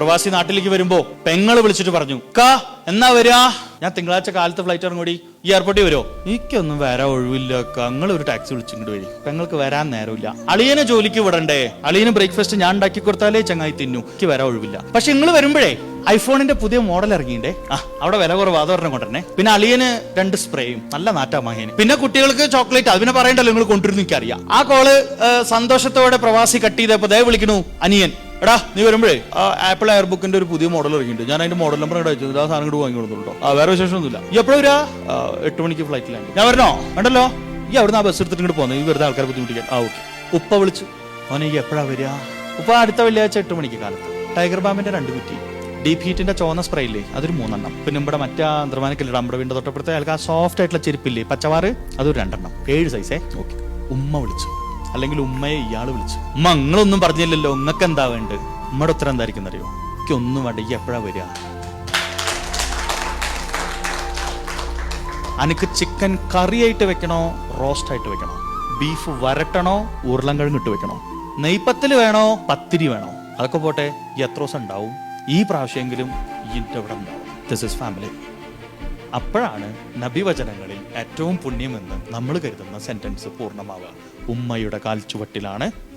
പ്രവാസി നാട്ടിലേക്ക് വരുമ്പോ പെങ്ങൾ വിളിച്ചിട്ട് പറഞ്ഞു കാ എന്നാ വരാ? ഞാൻ തിങ്കളാഴ്ച കാലത്ത് ഫ്ലൈറ്റ് ഇറങ്ങൂടി. ഈ എയർപോർട്ടിൽ വരുമോ എനിക്കൊന്നും വരാൻ ഒഴിവില്ല നിങ്ങൾ ഒരു ടാക്സി വിളിച്ചിങ്ങോട്ട് വരും. പെങ്ങൾക്ക് വരാൻ നേരമില്ല. അളിയനെ ജോലിക്ക് വിടണ്ടേ? അളിയന് ബ്രേക്ക്ഫാസ്റ്റ് ഞാൻ ഉണ്ടാക്കി കൊടുത്താലേ ചങ്ങായി തിന്നു. എനിക്ക് വരാൻ ഒഴിവില്ല. പക്ഷെ നിങ്ങൾ വരുമ്പോഴേ ഐഫോണിന്റെ പുതിയ മോഡൽ ഇറങ്ങിയിട്ടേ ആ അവിടെ വില കുറവ്. അത് പറഞ്ഞ കൊണ്ടുതന്നെ പിന്നെ അളിയന് രണ്ട് സ്പ്രേയും നല്ല നാറ്റാ മഹേന്. പിന്നെ കുട്ടികൾക്ക് ചോക്ലേറ്റ് അതിനെ പറയണ്ടല്ലോ നിങ്ങൾ കൊണ്ടുവരുന്നു എനിക്കറിയാം. ആ കോൾ സന്തോഷത്തോടെ പ്രവാസി കട്ട് ചെയ്തപ്പോ ദയ വിളിക്കണു അനിയൻ എടാ നീ വരുമ്പോഴേ ആ ആപ്പിൾ എയർ ബുക്കിന്റെ ഒരു പുതിയ മോഡൽ ഇറങ്ങിയിട്ടുണ്ട്. ഞാൻ അതിന്റെ മോഡൽ നമ്പർ ഇവിടെ അയച്ചു ആ സാധനം ഇങ്ങോട്ട് വാങ്ങി കൊടുത്തുണ്ടോ ആ വേറെ വിശേഷമൊന്നുമില്ല. ഈ എപ്പോഴും വരാ? എട്ട് മണിക്ക് ഫ്ലൈറ്റിലാണ്. ഞാൻ വരണോ? വേണ്ടല്ലോ? ഈ അവിടുന്ന് ആ ബസ് എടുത്തിട്ട് ഇങ്ങോട്ട് പോകുന്നത് ഈ വെറുതെ ആൾക്കാരെ ബുദ്ധിമുട്ടിക്കാൻ. ആ ഓക്കെ. ഉപ്പ വിളിച്ചു. ഓനെ ഈ എപ്പോഴാ വരിക ഉപ്പ അടുത്ത വെള്ളിയാഴ്ച എട്ട് മണിക്ക് കാലത്ത്. ടൈഗർ ബാമിന്റെ രണ്ട് കുറ്റി. ഡീപ് ഹീറ്റിന്റെ ചോന്ന സ്പ്രേ ഇല്ലേ? അതൊരു മൂന്നെണ്ണം. പിന്നെ ഇവിടെ മറ്റേ അന്തർമാനക്കില്ല നമ്മുടെ വീണ്ടും തൊട്ടപ്പുറത്തെ അയാൾക്ക് ആ സോഫ്റ്റ് ആയിട്ടുള്ള ചെരുപ്പില്ലേ? പച്ചവാറ്? അതൊരു രണ്ടെണ്ണം. ഏഴ് സൈസേ ഓക്കെ. ഉമ്മ വിളിച്ചു. അല്ലെങ്കിൽ ഉമ്മയെ ഇയാൾ വിളിച്ചു. ഉമ്മ നിങ്ങളൊന്നും പറഞ്ഞില്ലല്ലോ നിങ്ങൾക്ക് എന്താ വേണ്ട ഉമ്മയുടെ ഉത്തരം എന്തായിരിക്കും അറിയോ എനിക്ക് ഒന്നും വേണ്ട എപ്പോഴാ വരിക? അനക്ക് ചിക്കൻ കറിയായിട്ട് വെക്കണോ റോസ്റ്റ് ആയിട്ട് വെക്കണോ? ബീഫ് വരട്ടണോ ഉരുളൻകിഴങ്ങ് ഇട്ട് വെക്കണോ? നെയ്പ്പത്തിൽ വേണോ പത്തിരി വേണോ? അതൊക്കെ പോട്ടെ എത്ര ദിവസം ഉണ്ടാവും? ഈ പ്രാവശ്യമെങ്കിലും ഇതിന്റെ ഇവിടെ ഉണ്ടാവും. ദിസ് ഇസ് ഫാമിലി അപ്പോഴാണ് നബിവചനങ്ങളിൽ ഏറ്റവും പുണ്യമെന്ന് നമ്മൾ കരുതുന്ന സെന്റൻസ് പൂർണമാവുക. ഉമ്മയുടെ കാൽ ചുവട്ടിലാണ്